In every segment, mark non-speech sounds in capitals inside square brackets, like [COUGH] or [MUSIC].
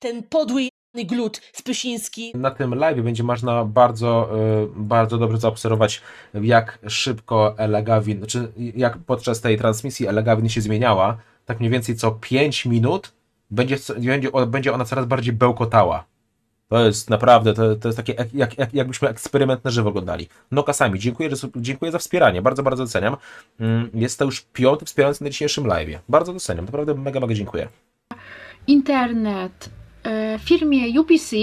ten podły glut Spysiński. Na tym live będzie można bardzo, y, bardzo dobrze zaobserwować, jak szybko Ella Gavin, znaczy jak podczas tej transmisji Ella Gavin się zmieniała. Tak mniej więcej co 5 minut będzie, będzie, będzie ona coraz bardziej bełkotała. To jest naprawdę, to, to jest takie, jak, jak, jak, jakbyśmy eksperyment na żywo oglądali. No kasami, dziękuję, że, dziękuję za wspieranie, bardzo, bardzo doceniam. Mm, Jest to już piąty wspierający na dzisiejszym live. Bardzo doceniam, naprawdę mega, mega dziękuję. internet firmie UPC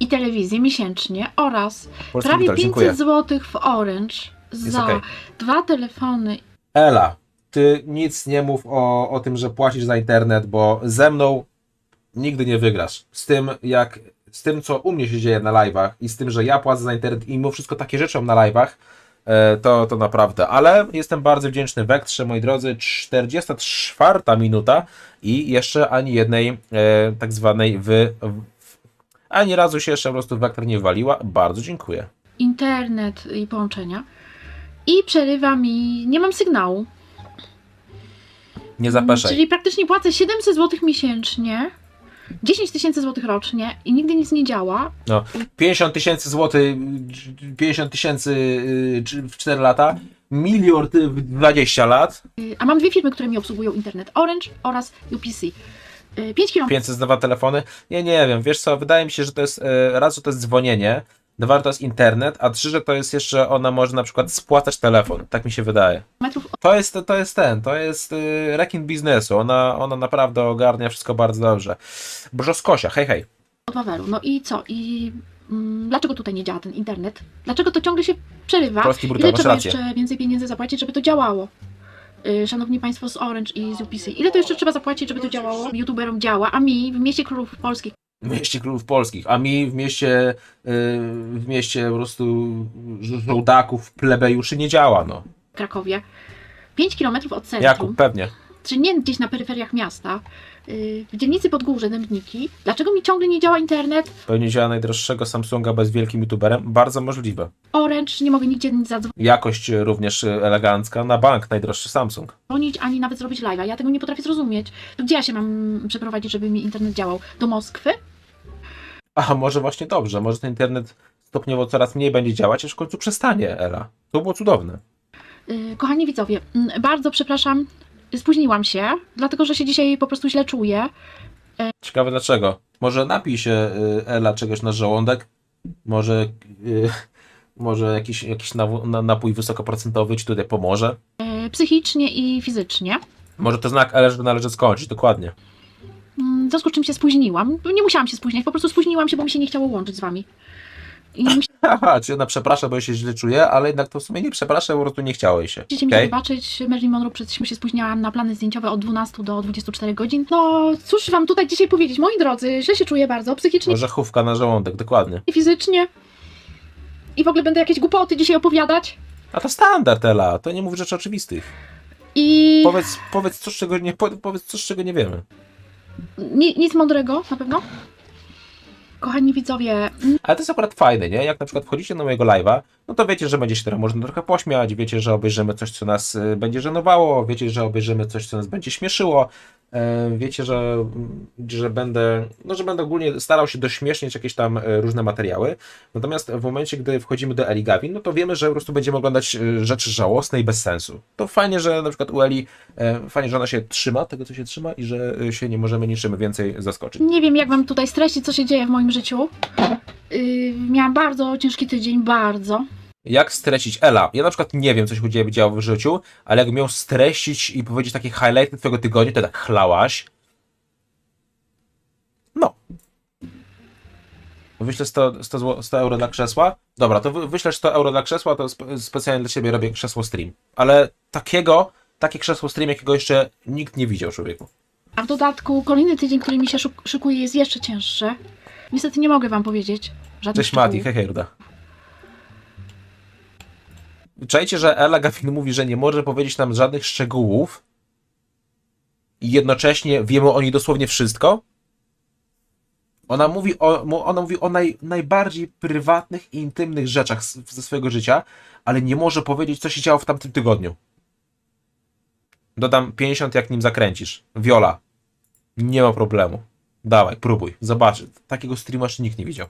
i telewizję miesięcznie oraz Polski prawie Witor, 500 dziękuję. zł w Orange za okej. dwa telefony Ela, ty nic nie mów o, o tym, że płacisz za internet, bo ze mną nigdy nie wygrasz. Z tym, jak, z tym, co u mnie się dzieje na live'ach i z tym, że ja płacę za internet i mimo wszystko takie rzeczy mam na live'ach, to, to naprawdę. Ale jestem bardzo wdzięczny Wektrze, moi drodzy. 44 minuta i jeszcze ani jednej e, tak zwanej wy... W, ani razu się jeszcze po prostu Wektor nie waliła. Bardzo dziękuję. internet i połączenia i przerywa mi, nie mam sygnału. Nie zapeszaj. Czyli praktycznie płacę 700 zł miesięcznie, 10 tysięcy złotych rocznie i nigdy nic nie działa. No, 50 tysięcy złotych, 50 tysięcy y, w 4 lata, miliard w 20 lat, Y, A mam dwie firmy, które mi obsługują internet, Orange oraz UPC. 5 km 500 za dwa telefony. Ja nie wiem, wiesz co, wydaje mi się, że to jest e, raz, że to jest dzwonienie, dwa, to jest internet, a trzy, że to jest jeszcze, ona może na przykład spłacać telefon. Tak mi się wydaje. To jest, to jest ten, to jest y, rekin biznesu. Ona, ona naprawdę ogarnia wszystko bardzo dobrze. Brzoskosia, hej, hej. od Waweru. No i co? I mm, dlaczego tutaj nie działa ten internet? Dlaczego to ciągle się przerywa? Polski brutal, Ile masz trzeba rację. jeszcze więcej pieniędzy zapłacić, żeby to działało? Y, Szanowni Państwo z Orange i z UPC. Ile to jeszcze trzeba zapłacić, żeby to działało? YouTuberom działa, a mi w mieście królów polskich w mieście królów polskich, a mi w mieście, y, w mieście po prostu żo- żołdaków, plebejuszy nie działa, no. Krakowie 5 km od centrum, Jakub, pewnie. czy nie gdzieś na peryferiach miasta, y, w dzielnicy Podgórze, Dębniki. Dlaczego mi ciągle nie działa internet? Pewnie działa najdroższego Samsunga bez wielkim youtuberem. Bardzo możliwe. Orange, nie mogę nigdzie nic zadzwonić, Jakość również elegancka. Na bank najdroższy Samsung. ani nawet zrobić live'a. Ja tego nie potrafię zrozumieć. To gdzie ja się mam przeprowadzić, żeby mi internet działał? Do Moskwy? A może właśnie dobrze, może ten internet stopniowo coraz mniej będzie działać, aż w końcu przestanie era. To było cudowne. Y, Kochani widzowie, mm, bardzo przepraszam, spóźniłam się, dlatego że się dzisiaj po prostu źle czuję. Ciekawe dlaczego. Może napij się y, Ela czegoś na żołądek? Może, y, [LAUGHS] może jakiś, jakiś napój wysokoprocentowy ci tutaj pomoże? y, Psychicznie i fizycznie. Może to znak Ela, że należy skończyć, dokładnie. W związku z czym się spóźniłam. Nie musiałam się spóźniać, po prostu spóźniłam się, bo mi się nie chciało łączyć z wami. I Haha, [LAUGHS] czy ona przeprasza, bo się źle czuje, ale jednak to w sumie nie przeprasza, po prostu nie chciało jej się. musicie mi Okej? zobaczyć, Marilyn Monroe przed się spóźniałam na plany zdjęciowe od 12 do 24 godzin. No, cóż wam tutaj dzisiaj powiedzieć, moi drodzy, źle się czuję bardzo, psychicznie Orzechówka na żołądek, dokładnie. i fizycznie. I w ogóle będę jakieś głupoty dzisiaj opowiadać. A to standard, Ela, to nie mów rzeczy oczywistych. I Powiedz, powiedz coś, czego nie, po- powiedz coś, czego nie wiemy. Ni- nic mądrego, na pewno. Kochani widzowie, Ale to jest akurat fajne, nie? Jak na przykład wchodzicie na mojego live'a, no to wiecie, że będzie się teraz można trochę pośmiać, wiecie, że obejrzymy coś, co nas y, będzie żenowało, wiecie, że obejrzymy coś, co nas będzie śmieszyło, wiecie, że, że będę, no, że będę ogólnie starał się dośmiesznić jakieś tam e, różne materiały. Natomiast w momencie, gdy wchodzimy do Eli Gavin, no to wiemy, że po prostu będziemy oglądać e, rzeczy żałosne i bez sensu. To fajnie, że na przykład u Eli, e, fajnie, że ona się trzyma tego, co się trzyma i że e, się nie możemy niczym więcej zaskoczyć. nie wiem jak wam tutaj streścić, co się dzieje w moim życiu. Yy, miałam bardzo ciężki tydzień, bardzo. Jak streścić Ela? Ja na przykład nie wiem, co się Ciebie działo w życiu, ale jakbym miał streścić i powiedzieć takie highlighty Twojego tygodnia, to tak chlałaś. No. Wyślę 100, 100, zł- 100 euro dla krzesła? Dobra, to wy- wyślesz 100 euro dla krzesła, to spe- specjalnie dla Ciebie robię krzesło stream. Ale takiego, takie krzesło stream, jakiego jeszcze nikt nie widział, człowieku. A w dodatku kolejny tydzień, który mi się szykuje, jest jeszcze cięższy. Niestety nie mogę wam powiedzieć żadnych Cześć Mati, hej hej Ruda. Czajcie, że Ella Gaffin mówi, że nie może powiedzieć nam żadnych szczegółów i jednocześnie wiemy o niej dosłownie wszystko? Ona mówi o, ona mówi o naj, najbardziej prywatnych i intymnych rzeczach ze swojego życia, ale nie może powiedzieć, co się działo w tamtym tygodniu. Dodam 50, jak nim zakręcisz. Viola. Nie ma problemu. Dawaj, próbuj, zobacz. Takiego streama jeszcze nikt nie widział.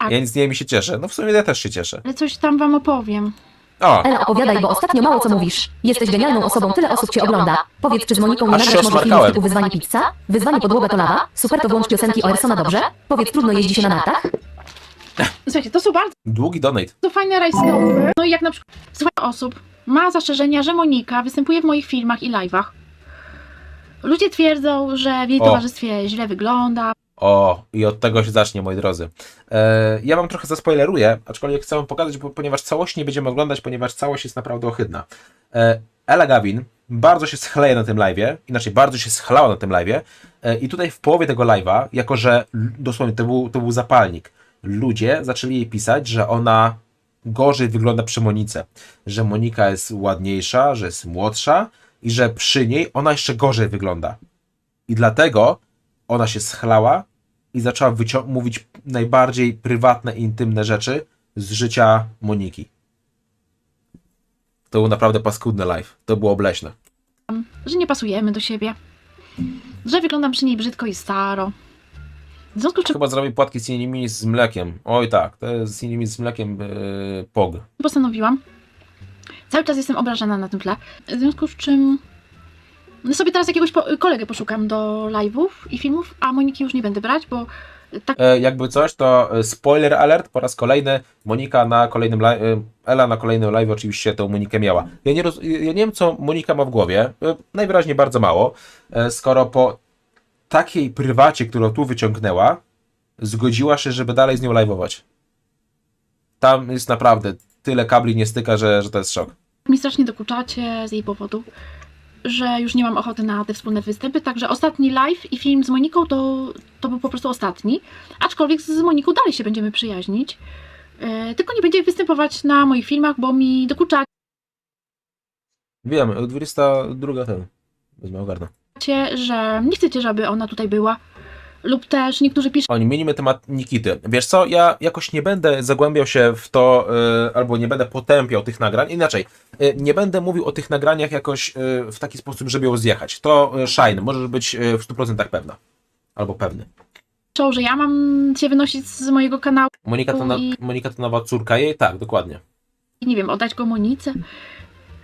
A- Ja nic nie mi się cieszę. No w sumie ja też się cieszę. Ale coś tam wam opowiem. O, Ela, opowiadaj, bo ostatnio mało co mówisz. Jesteś genialną osobą, tyle osób cię ogląda. Powiedz, czy z Moniką nie Aż się nagrasz może filmu osmarkałem. typu Wyzwanie pizza? Wyzwanie podłoga to lawa? Super, to włącz piosenki o Ersona, dobrze? Powiedz, trudno jeździ się na nartach? Słuchajcie, to są bardzo długi donate. fajne rajstopy. No i jak na przykład słuchaj osób ma zastrzeżenia, że Monika występuje w moich filmach i live'ach. Ludzie twierdzą, że w jej O. towarzystwie źle wygląda, O, i od tego się zacznie, moi drodzy. E, ja wam trochę zaspoileruję, aczkolwiek chcę wam pokazać, bo, ponieważ całość nie będziemy oglądać, ponieważ całość jest naprawdę ohydna. E, Ella Gavin bardzo się schleje na tym live'ie, inaczej bardzo się schlała na tym live'ie e, i tutaj w połowie tego live'a, jako że dosłownie to był, to był zapalnik, ludzie zaczęli jej pisać, że ona gorzej wygląda przy Monice, że Monika jest ładniejsza, że jest młodsza i że przy niej ona jeszcze gorzej wygląda. I dlatego ona się schlała i zaczęła mówić najbardziej prywatne i intymne rzeczy z życia Moniki. To był naprawdę paskudny live. To było obleśne. że nie pasujemy do siebie, że wyglądam przy niej brzydko i staro. W związku z czym Chyba zrobił płatki z innymi z mlekiem. Oj tak, to jest z innymi z mlekiem yy, pog. postanowiłam. Cały czas jestem obrażona na tym tle. W związku z czym sobie teraz jakiegoś po- kolegę poszukam do live'ów i filmów, a Moniki już nie będę brać, bo tak E, jakby coś, to e, spoiler alert po raz kolejny. Monika na kolejnym live, Ela na kolejnym live oczywiście tą Monikę miała. Ja nie, roz, ja nie wiem, co Monika ma w głowie. E, najwyraźniej bardzo mało. E, skoro po takiej prywacie, którą tu wyciągnęła, zgodziła się, żeby dalej z nią live'ować. Tam jest naprawdę tyle kabli nie styka, że, że to jest szok. mi strasznie dokuczacie z jej powodu, że już nie mam ochoty na te wspólne występy, także ostatni live i film z Moniką to, to był po prostu ostatni, aczkolwiek z Moniką dalej się będziemy przyjaźnić, e, tylko nie będzie występować na moich filmach, bo mi dokuczacie, Wiem, 22 ten. Wezmę ogarnę. że nie chcecie, żeby ona tutaj była, lub też niektórzy piszą, Oni mienimy temat Nikity. Wiesz co, ja jakoś nie będę zagłębiał się w to, y, albo nie będę potępiał tych nagrań. Inaczej, y, nie będę mówił o tych nagraniach jakoś y, w taki sposób, żeby ją zjechać. To y, Shine, możesz być y, w 100% pewna. Albo pewny. że ja mam się wynosić z mojego kanału Monika to, na, I- Monika to nowa córka jej? Tak, dokładnie. i nie wiem, oddać go Monice.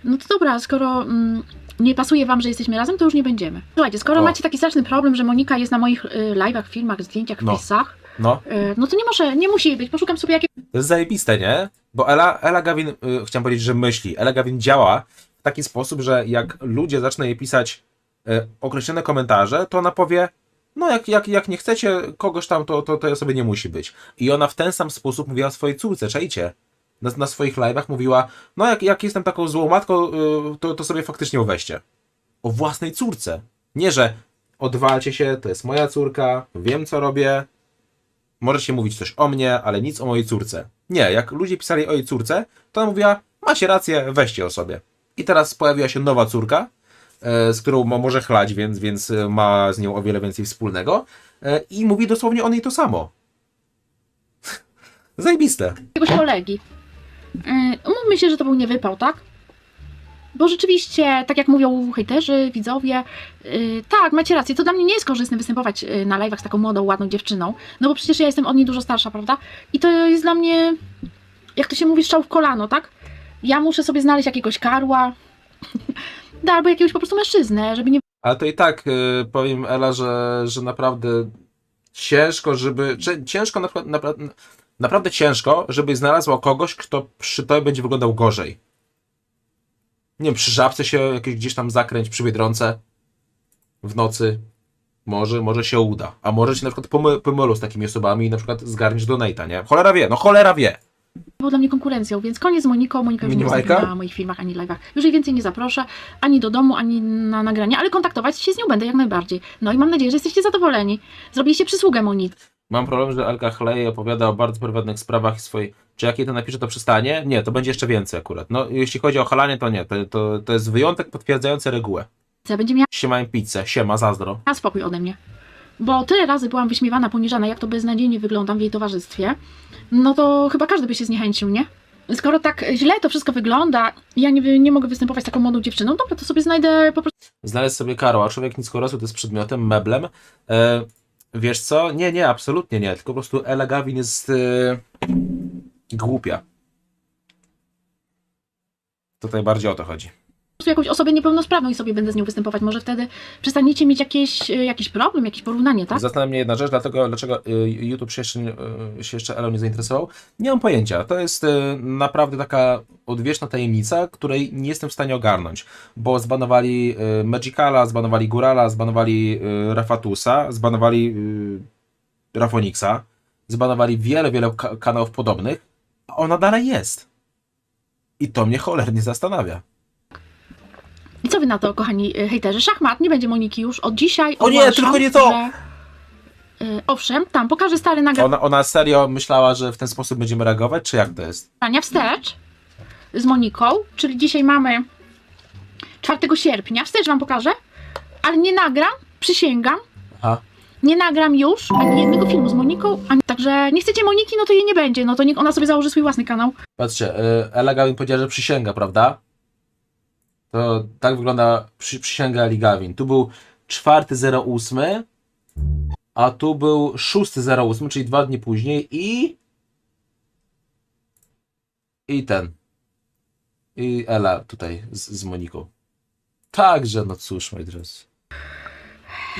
No to dobra, skoro mm, nie pasuje wam, że jesteśmy razem, to już nie będziemy. Słuchajcie, skoro O. macie taki straszny problem, że Monika jest na moich y, live'ach, filmach, zdjęciach, No. wpisach, No, y, no to nie może, nie musi jej być. Poszukam sobie jakiegoś to jest zajebiste, nie? Bo Ela, Ela Gavin, y, chciałem powiedzieć, że myśli. Ela Gavin działa w taki sposób, że jak ludzie zaczną jej pisać y, określone komentarze, to ona powie, no jak, jak, jak nie chcecie kogoś tam, to, to, to sobie nie musi być. I ona w ten sam sposób mówiła swojej córce, czajcie? Na, na swoich live'ach mówiła, no jak, jak jestem taką złą matką, y, to, to sobie faktycznie ją weźcie. O własnej córce. Nie, że odwalcie się, to jest moja córka, wiem co robię, możecie mówić coś o mnie, ale nic o mojej córce. Nie, jak ludzie pisali o jej córce, to ona mówiła, macie rację, weźcie o sobie. I teraz pojawiła się nowa córka, e, z którą ma, może chlać, więc, więc e, ma z nią o wiele więcej wspólnego e, i mówi dosłownie o niej to samo. [LAUGHS] Zajebiste. kolegi. Y, Umówmy się, że to był niewypał, tak? Bo rzeczywiście, tak jak mówią hejterzy, widzowie, y, tak, macie rację, to dla mnie nie jest korzystne występować y, na live'ach z taką młodą, ładną dziewczyną, no bo przecież ja jestem od niej dużo starsza, prawda? I to jest dla mnie, jak to się mówi, strzał w kolano, tak? Ja muszę sobie znaleźć jakiegoś karła, [LAUGHS] da, albo jakiegoś po prostu mężczyznę, żeby nie Ale to i tak e, powiem Ela, że, że naprawdę ciężko, żeby. Ciężko, na, przykład- napra, naprawdę ciężko, żeby znalazła kogoś, kto przy tobie będzie wyglądał gorzej. Nie wiem, przy żabce się jakieś gdzieś tam zakręć, przy biedronce w nocy. Może, może się uda. A może się na przykład pomy, pomylą z takimi osobami i na przykład zgarniesz donata, nie? Cholera wie, no cholera wie. było dla mnie konkurencją, więc koniec z Moniką. Monika już nie Minimajka? na moich filmach ani live'ach. Już jej więcej nie zaproszę, ani do domu, ani na nagrania, ale kontaktować się z nią będę jak najbardziej. No i mam nadzieję, że jesteście zadowoleni. Zrobiliście przysługę Monice. Mam problem, że Elka Chlej opowiada o bardzo prywatnych sprawach i swojej. Czy jak jej to napisze, to przestanie? Nie, to będzie jeszcze więcej akurat. No, jeśli chodzi o halanie, to nie. To, to, to jest wyjątek potwierdzający regułę. Będzie miała Siema im pizzę, siema, zazdro. spokój ode mnie. Bo tyle razy byłam wyśmiewana, poniżana, jak to beznadziejnie wyglądam w jej towarzystwie. No to chyba każdy by się zniechęcił, nie? skoro tak źle to wszystko wygląda, ja nie, wy- nie mogę występować z taką młodą dziewczyną, dobra, to sobie znajdę po prostu Znaleźć sobie Karol, a człowiek niskorosły to jest przedmiotem, meblem. E, wiesz co? Nie, nie, absolutnie nie. Tylko po prostu Ella Gavin jest e, głupia. Tutaj bardziej o to chodzi. Jakąś osobę niepełnosprawną i sobie będę z nią występować. Może wtedy przestaniecie mieć jakieś, y, jakiś problem, jakieś porównanie, tak? Zastanawia mnie jedna rzecz, dlatego dlaczego y, YouTube się jeszcze, y, się jeszcze Elą nie zainteresował. Nie mam pojęcia. To jest naprawdę taka odwieczna tajemnica, której nie jestem w stanie ogarnąć. Bo zbanowali Magicala, zbanowali Gurala, zbanowali Rafatusa, zbanowali Rafonixa, zbanowali wiele, wiele ka- kanałów podobnych, a ona dalej jest. I to mnie cholernie zastanawia. I co wy na to, kochani y, hejterzy? Szachmat, nie będzie Moniki już od dzisiaj. O nie, tylko nie to! Że, y, owszem, tam pokażę stare nagrania Ona, ona serio myślała, że w ten sposób będziemy reagować, czy jak to jest? wstecz z Moniką, czyli dzisiaj mamy 4 sierpnia. Wstecz wam pokażę, ale nie nagram, przysięgam, Aha. nie nagram już ani jednego filmu z Moniką, ani... także nie chcecie Moniki, no to jej nie będzie, no to niech ona sobie założy swój własny kanał. Patrzcie, y, Ella Gavin powiedziała, że przysięga, prawda? To tak wygląda przy, przysięga Eli Gavin. Tu był 4.08, a tu był 6.08, czyli dwa dni później i... I ten. I Ela tutaj z, z Moniką. Także, no cóż, moi drodzy.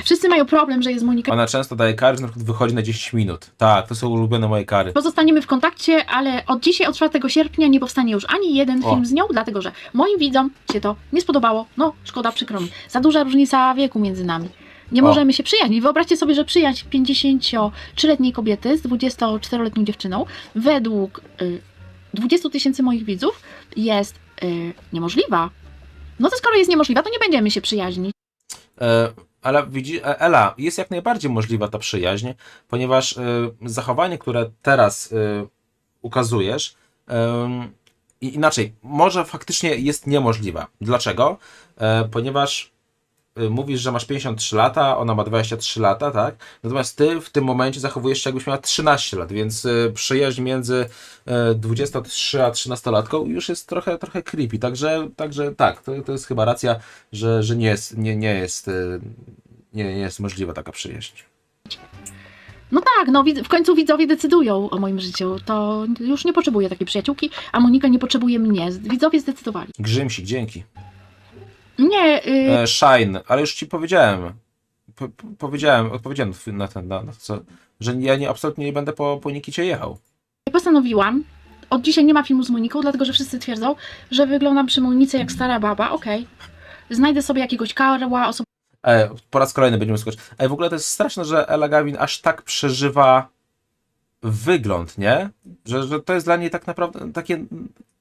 Wszyscy mają problem, że jest Monika. Ona często daje kary, że na przykład wychodzi na 10 minut. Tak, to są ulubione moje kary. Pozostaniemy w kontakcie, ale od dzisiaj, od 4 sierpnia nie powstanie już ani jeden O. film z nią, dlatego że moim widzom się to nie spodobało. No, szkoda, przykro mi. Za duża różnica wieku między nami. Nie O. możemy się przyjaźnić. Wyobraźcie sobie, że przyjaźń 53-letniej kobiety z 24-letnią dziewczyną według y, 20 tysięcy moich widzów jest y, niemożliwa. No to skoro jest niemożliwa, to nie będziemy się przyjaźnić. E, Ale widzi, e, Ela, jest jak najbardziej możliwa ta przyjaźń, ponieważ e, zachowanie, które teraz e, ukazujesz, i inaczej, może faktycznie jest niemożliwa. Dlaczego? E, Ponieważ mówisz, że masz 53 lata, ona ma 23 lata, tak? Natomiast ty w tym momencie zachowujesz się jakbyś miała 13 lat, więc e, przyjaźń między e, 23 a 13-latką już jest trochę, trochę creepy. Także, także tak, to, to jest chyba racja, że, że nie jest, nie, nie jest, nie, nie jest możliwa taka przyjaźń. No tak, no w końcu widzowie decydują o moim życiu. To już nie potrzebuję takiej przyjaciółki, a Monika nie potrzebuje mnie. Widzowie zdecydowali. Grzymsik, dzięki. Nie, y, E, Shine, ale już ci powiedziałem. Po, po, powiedziałem, odpowiedziałem na ten, na, na to, co, że ja nie, absolutnie nie będę po, po Nikicie jechał. postanowiłam. Od dzisiaj nie ma filmu z Moniką, dlatego że wszyscy twierdzą, że wyglądam przy Monice jak stara baba. Okej. Znajdę sobie jakiegoś karła, osobę, E, po raz kolejny będziemy słuchać. Ej, w ogóle to jest straszne, że Ella Gavin aż tak przeżywa wygląd, nie? Że, że to jest dla niej tak naprawdę takie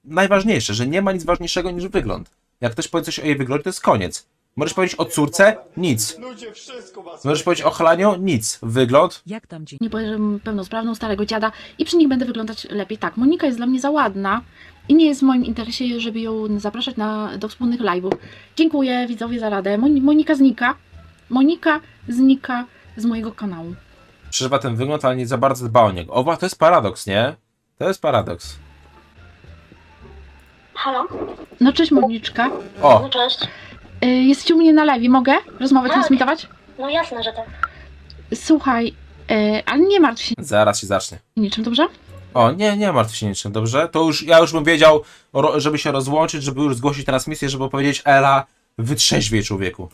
najważniejsze, że nie ma nic ważniejszego niż wygląd. Jak ktoś powie coś o jej wyglądzie, to jest koniec. Możesz powiedzieć o córce? Nic. Ludzie, wszystko was Możesz powiedzieć o chlaniu? Nic. Wygląd? Jak tam dzień? nie powiem pełnosprawną, starego dziada i przy nich będę wyglądać lepiej. Tak, Monika jest dla mnie za ładna i nie jest w moim interesie, żeby ją zapraszać na, do wspólnych live'ów. Dziękuję widzowie za radę. Moni- Monika znika. Monika znika z mojego kanału. Przeżywa ten wygląd, ale nie za bardzo dba o niego. O, to jest paradoks, nie? To jest paradoks. Halo? No cześć Moniczka. O, No cześć. Y, jesteś u mnie na live. Mogę rozmowę Tak. transmitować? No jasne, że tak. Słuchaj, y, ale nie martw się zaraz się zacznie. niczym, dobrze? O, nie, nie martw się niczym, dobrze? To już, ja już bym wiedział, ro- żeby się rozłączyć, żeby już zgłosić transmisję, żeby powiedzieć Ela, wytrzeźwiej człowieku.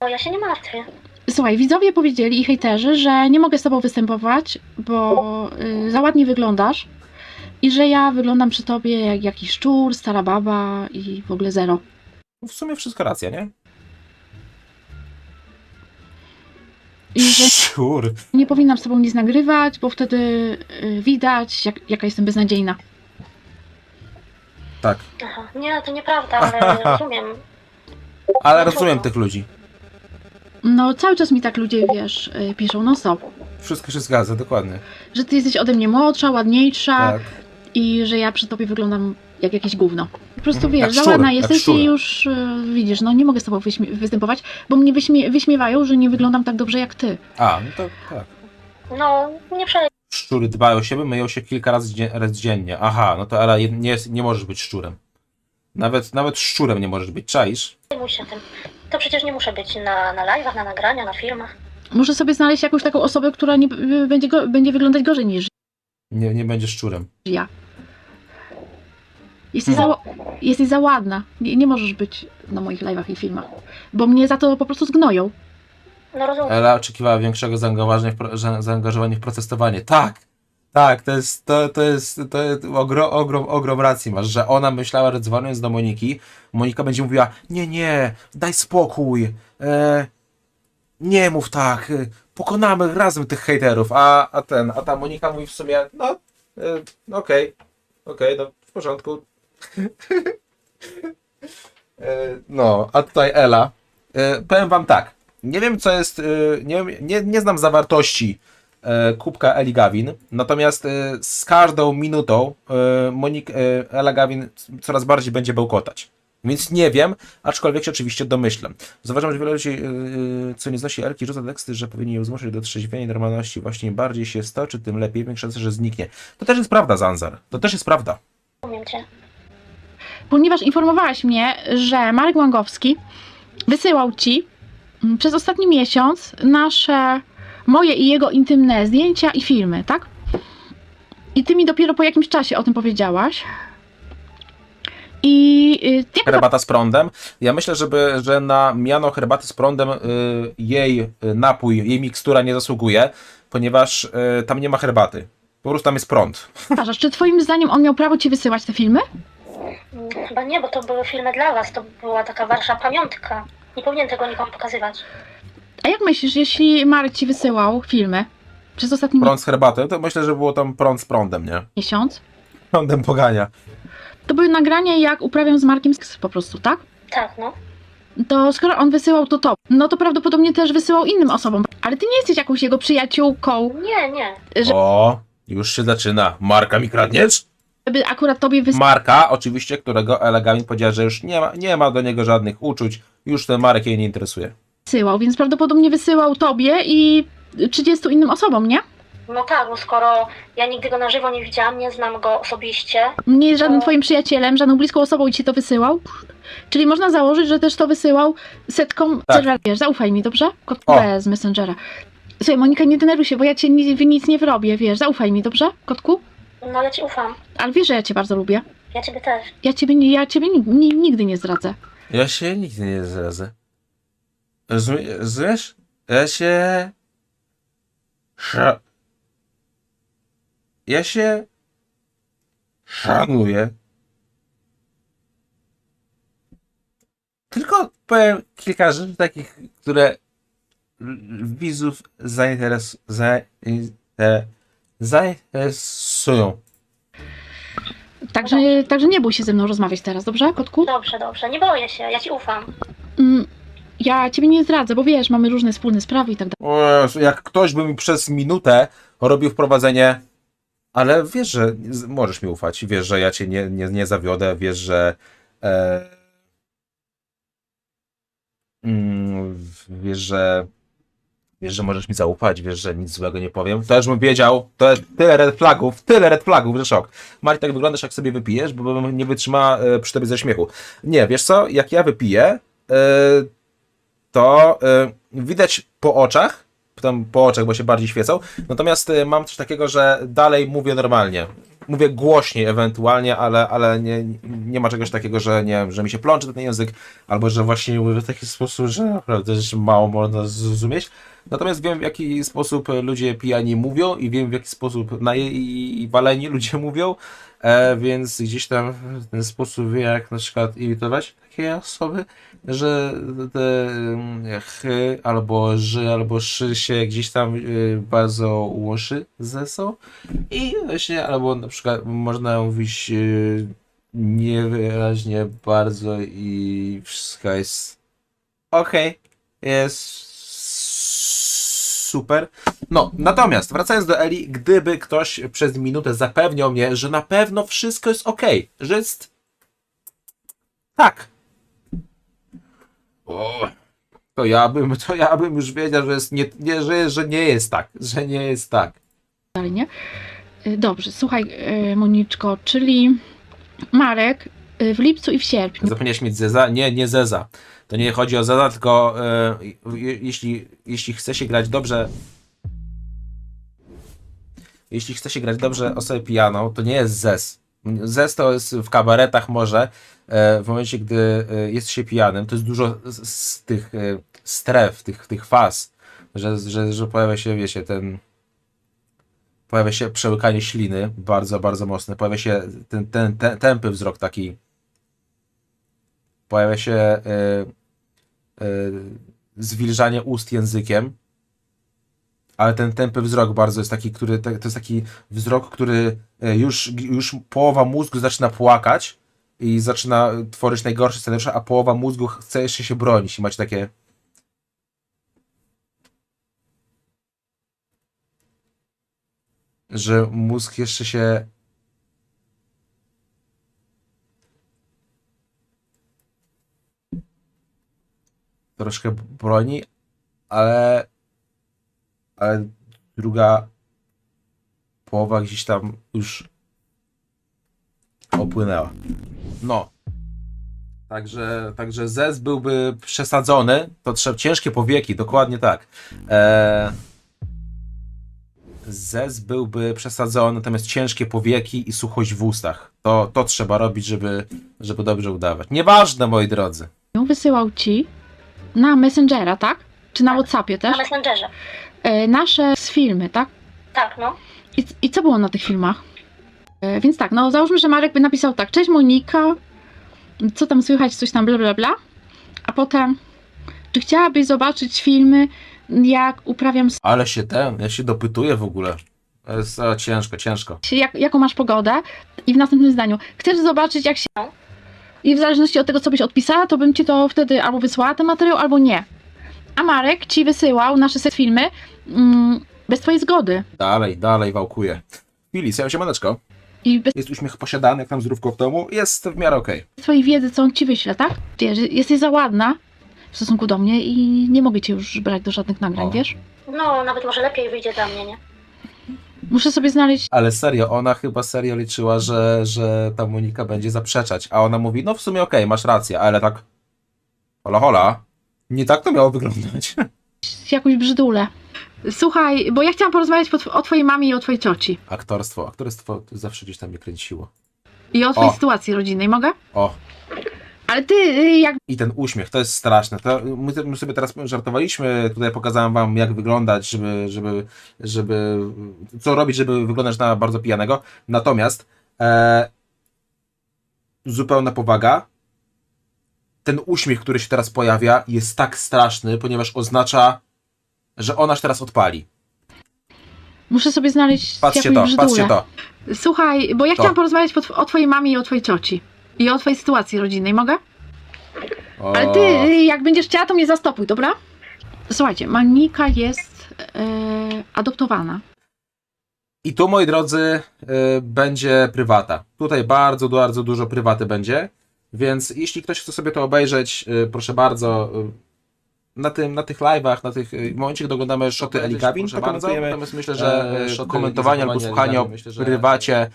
No ja się nie martwię. Słuchaj, widzowie powiedzieli i hejterzy, że nie mogę z tobą występować, bo y, za ładnie wyglądasz i że ja wyglądam przy tobie jak jakiś szczur, stara baba i w ogóle zero. W sumie wszystko racja, nie? I że Szczur. nie powinnam z tobą nic nagrywać, bo wtedy y, widać, jak, jaka jestem beznadziejna. Tak. Aha. Nie, to nieprawda, ale [LAUGHS] rozumiem. Ale rozumiem tych ludzi. No, cały czas mi tak ludzie, wiesz, y, piszą non stop, Wszystko się zgadza, dokładnie. że ty jesteś ode mnie młodsza, ładniejsza Tak. I że ja przy tobie wyglądam jak jakieś gówno. Po prostu Mhm, wiesz, jak za ładna jesteś i już y, widzisz, no nie mogę z tobą występować, bo mnie wyśmie- wyśmiewają, że nie wyglądam tak dobrze jak ty. A, no to tak. No, nie przejmuj szczury dbają o siebie, myją się kilka razy, dzie- razy dziennie. Aha, no to Ela, jed- nie, jest- nie możesz być szczurem. Nawet, nawet szczurem nie możesz być, czaisz? Zajmuj się tym. To przecież nie muszę być na, na live'ach, na nagraniach, na filmach. Muszę sobie znaleźć jakąś taką osobę, która nie y, będzie, go, będzie wyglądać gorzej niż Nie, nie będziesz szczurem. ja. Jesteś, za, ła- jesteś za ładna. Nie, nie możesz być na moich live'ach i filmach. Bo mnie za to po prostu zgnoją. No rozumiem. Ela oczekiwała większego zaangażowania w, pro, za- zaangażowania w protestowanie. Tak! Tak, to jest, to, to jest, to jest ogrom, ogrom, ogrom racji masz, że ona myślała, że dzwoniąc do Moniki, Monika będzie mówiła, nie, nie, daj spokój, e, nie mów tak, e, pokonamy razem tych hejterów, a, a ten, a ta Monika mówi w sumie, no, e, okej, okej, no, w porządku. [LAUGHS] e, no, a tutaj Ela, e, powiem wam tak, nie wiem co jest, e, nie, nie, nie znam zawartości kubka Eli Gawin, natomiast z każdą minutą Monik, Ela Gawin coraz bardziej będzie bełkotać. Więc nie wiem, aczkolwiek się oczywiście domyślam. Zauważam, że wiele ludzi, co nie znosi Elki, rzuca teksty, że powinni ją zmuszać do trzeźwienia i normalności. Właśnie im bardziej się stoczy, tym lepiej, większa szansa, że zniknie. To też jest prawda, Zanzar. To też jest prawda. Rozumiem cię. Ponieważ informowałaś mnie, że Marek Łangowski wysyłał ci mm, przez ostatni miesiąc nasze, moje i jego intymne zdjęcia i filmy, tak? I ty mi dopiero po jakimś czasie o tym powiedziałaś. I y, jak Herbata z prądem. Ja myślę, żeby, że na miano herbaty z prądem y, jej y, napój, jej mikstura nie zasługuje, ponieważ y, tam nie ma herbaty. Po prostu tam jest prąd. uważasz, czy twoim zdaniem on miał prawo ci wysyłać te filmy? Chyba nie, bo to były filmy dla was. To była taka warsza pamiątka. Nie powinien tego nikomu pokazywać. A jak myślisz, jeśli Marek ci wysyłał filmy przez ostatni Prąd z herbaty, to myślę, że było tam prąd z prądem, nie? miesiąc, Prądem pogania. to były nagrania jak uprawiam z Markiem seks po prostu, tak? Tak, no. To skoro on wysyłał to to, no to prawdopodobnie też wysyłał innym osobom. Ale ty nie jesteś jakąś jego przyjaciółką, Nie, nie. O, już się zaczyna. Marka mi kradniesz? Żeby akurat tobie Marka, oczywiście, którego Elegamin powiedziała, że już nie ma, nie ma do niego żadnych uczuć. Już ten Marek jej nie interesuje. wysyłał, więc prawdopodobnie wysyłał tobie i 30 innym osobom, nie? No tak, bo skoro ja nigdy go na żywo nie widziałam, nie znam go osobiście, Nie jest żadnym No. twoim przyjacielem, żadną bliską osobą i ci to wysyłał. Czyli można założyć, że też to wysyłał setkom Tak. Wiesz, zaufaj mi, dobrze? Kotku O. bez Messengera. Słuchaj, Monika, nie denerwuj się, bo ja cię nic, nic nie wyrobię, wiesz, zaufaj mi, dobrze, kotku? No ja ci ufam. Ale wiesz, że ja cię bardzo lubię. Ja ciebie też. Ja ciebie, nie- ja ciebie nig- ni- nigdy nie zdradzę. Ja się nigdy nie zrazę. Rozumie- Rozumiesz? Ja się... Sza... Ja się... Szanuję. Tylko powiem kilka rzeczy takich, które l- widzów zainteres... zainter- zainteresują. Także, także nie bój się ze mną rozmawiać teraz, dobrze, kotku? Dobrze, dobrze. Nie boję się, ja ci ufam. Mm, ja ciebie nie zdradzę, bo wiesz, mamy różne wspólne sprawy i tak dalej. O Jezu, jak ktoś by mi przez minutę robił wprowadzenie, ale wiesz, że z- możesz mi ufać, wiesz, że ja cię nie, nie, nie zawiodę, wiesz, że e, mm, wiesz, że wiesz, że możesz mi zaufać, wiesz, że nic złego nie powiem. Już bym wiedział, to tyle red flagów, tyle red flagów, że szok. Mari, tak wyglądasz, jak sobie wypijesz, bo bym nie wytrzymała e, przy tobie ze śmiechu. Nie, wiesz co, jak ja wypiję, e, to y, widać po oczach, po oczach, bo się bardziej świecą, natomiast mam coś takiego, że dalej mówię normalnie. Mówię głośniej ewentualnie, ale, ale nie, nie ma czegoś takiego, że nie że mi się plącze ten język, albo że właśnie mówię w taki sposób, że naprawdę że mało można zrozumieć. Natomiast wiem, w jaki sposób ludzie pijani mówią i wiem, w jaki sposób na i, waleni ludzie [LAUGHS] mówią, e, więc gdzieś tam w ten sposób wiem, jak na przykład imitować takie osoby, że te mm, chy albo ży albo szy się gdzieś tam y, bardzo łoży ze sobą i właśnie albo na przykład można mówić y, niewyraźnie bardzo i wszystko jest okej, jest super. No, natomiast wracając do Eli, gdyby ktoś przez minutę zapewniał mnie, że na pewno wszystko jest okej, że jest tak, o, to ja bym, to ja bym już wiedział, że, jest nie, nie, że, że nie jest tak, że nie jest tak. dalej, nie? Y, Dobrze, słuchaj, y, Moniczko, czyli Marek w lipcu i w sierpniu. Zapomniałeś mieć Zeza? Nie, nie Zeza. To nie chodzi o Zeza, tylko e, je- jeśli, jeśli chce się grać dobrze. Jeśli chce się grać dobrze osobę pijaną, to nie jest Zez. Zez to jest w kabaretach może, w momencie, gdy jest się pijanym, to jest dużo z, tych stref, tych, tych faz, że, że, że pojawia się, wiecie, ten pojawia się przełykanie śliny, bardzo, bardzo mocne, pojawia się ten, ten, ten tępy wzrok taki, pojawia się y, y, zwilżanie ust językiem, ale ten tępy wzrok bardzo jest taki, który, to jest taki wzrok, który y, już, już połowa mózgu zaczyna płakać i zaczyna tworzyć najgorsze scenariusze, a połowa mózgu chce jeszcze się bronić. I macie takie że mózg jeszcze się troszkę broni, ale ale druga połowa gdzieś tam już opłynęła. No. Także, także Zez byłby przesadzony. To trzeba ciężkie powieki, dokładnie tak. Eee, Zez byłby przesadzony, natomiast ciężkie powieki i suchość w ustach. To, to trzeba robić, żeby, żeby dobrze udawać. Nieważne, moi drodzy. Wysyłał ci na Messengera, tak? Czy na Whatsappie też? Na Messengerze. E, nasze z filmy, tak? Tak, no. I, I co było na tych filmach? E, więc tak, no załóżmy, że Marek by napisał tak, cześć Monika, co tam słychać, coś tam bla bla bla, a potem, czy chciałabyś zobaczyć filmy, jak uprawiam Ale się ten, ja się dopytuję w ogóle. To jest o, ciężko, ciężko. jak, jaką masz pogodę i w następnym zdaniu, chcesz zobaczyć jak się... I w zależności od tego, co byś odpisała, to bym ci to wtedy albo wysłała ten materiał, albo nie. A Marek ci wysyłał nasze set filmy mm, bez twojej zgody. Dalej, dalej wałkuję. Fili, ja siemaneczko. I bez Jest uśmiech posiadany, jak tam zdrówko w domu. Jest w miarę okej. twojej wiedzy, co on ci wyśle, tak? Wiesz, jesteś za ładna w stosunku do mnie i nie mogę cię już brać do żadnych nagrań, O. wiesz? No, nawet może lepiej wyjdzie dla mnie, nie? Muszę sobie znaleźć Ale serio, ona chyba serio liczyła, że, że ta Monika będzie zaprzeczać. A ona mówi, no w sumie okej, masz rację, ale tak. Hola, hola. Nie tak to miało wyglądać. [LAUGHS] jakąś brzydulę. Słuchaj, bo ja chciałam porozmawiać po o twojej mamie i o twojej cioci. Aktorstwo, aktorstwo zawsze gdzieś tam mnie kręciło. I o twojej O. sytuacji rodzinnej, mogę? O, Ale ty, y, jak i ten uśmiech, to jest straszne. To my, my sobie teraz żartowaliśmy, tutaj pokazałem wam, jak wyglądać, żeby, żeby, żeby, co robić, żeby wyglądać na bardzo pijanego. Natomiast e, zupełna powaga. Ten uśmiech, który się teraz pojawia, jest tak straszny, ponieważ oznacza, że ona się teraz odpali. muszę sobie znaleźć Patrzcie jakąś to, brzydulę. patrzcie to. Słuchaj, bo ja chciałam porozmawiać po tw- o twojej mamie i o twojej cioci. I o twojej sytuacji rodzinnej, mogę? O, Ale ty, jak będziesz chciała, to mnie zastopuj, dobra? Słuchajcie, Monika jest e, adoptowana. I tu, moi drodzy, y, będzie prywata. Tutaj bardzo, bardzo dużo prywaty będzie, więc jeśli ktoś chce sobie to obejrzeć, y, proszę bardzo, y, na, tym, na tych live'ach, na tych, y, w momencie, gdy oglądamy szoty Eli proszę to bardzo. komentujemy, natomiast myślę, że E, szoty komentowanie albo słuchanie o Eli Cabin, myślę, że- prywacie e,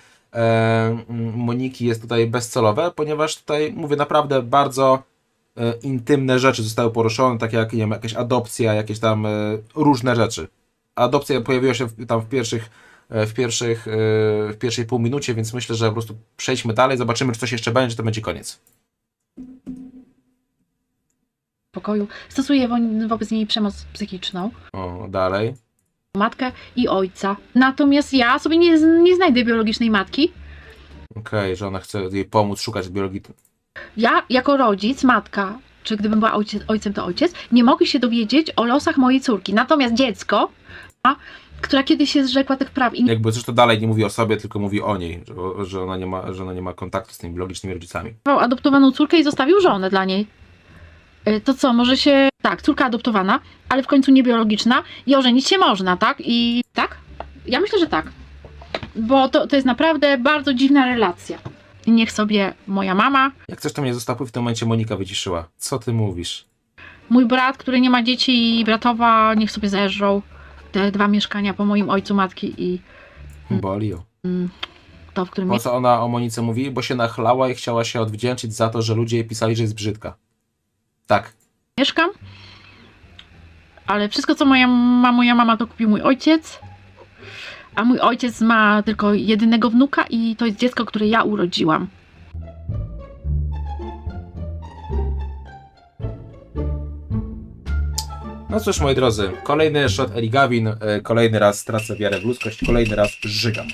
Moniki jest tutaj bezcelowe, ponieważ tutaj, mówię, naprawdę bardzo e, intymne rzeczy zostały poruszone, takie jak nie wiem, jakaś adopcja, jakieś tam e, różne rzeczy. Adopcja pojawiła się tam w pierwszych, e, w pierwszych, e, w pierwszej pół minucie, więc myślę, że po prostu przejdźmy dalej, zobaczymy, czy coś jeszcze będzie, czy to będzie koniec. W pokoju stosuje wo- wobec niej przemoc psychiczną. O, dalej. Matkę i ojca. Natomiast ja sobie nie, nie znajdę biologicznej matki. Okej, że ona chce jej pomóc szukać biologii. Ja, jako rodzic, matka, czy gdybym była ojciec, ojcem, to ojciec, nie mogę się dowiedzieć o losach mojej córki. Natomiast dziecko, a, która kiedyś się zrzekła tych praw i Jakby zresztą dalej nie mówi o sobie, tylko mówi o niej, że, że, ona, nie ma, że ona nie ma kontaktu z tymi biologicznymi rodzicami. miał adoptowaną córkę i zostawił żonę dla niej. Y, To co, może się. Tak, córka adoptowana, ale w końcu niebiologiczna i ożenić się można, tak? I tak? Ja myślę, że tak. Bo to, to jest naprawdę bardzo dziwna relacja. I niech sobie moja mama, Jak chcesz, to mnie zostaw, w tym momencie Monika wyciszyła. Co ty mówisz? mój brat, który nie ma dzieci i bratowa, niech sobie zeżrą te dwa mieszkania po moim ojcu, matki i Boli ją. mm, to, w którym Po co ona o Monice mówi? Bo się nachlała i chciała się odwdzięczyć za to, że ludzie jej pisali, że jest brzydka. Tak. Mieszkam. Ale wszystko, co moja, ma moja mama, to kupił mój ojciec. A mój ojciec ma tylko jedynego wnuka i to jest dziecko, które ja urodziłam. No cóż, moi drodzy, kolejny shot Eli Gavin, e, kolejny raz tracę wiarę w ludzkość, kolejny raz żygam.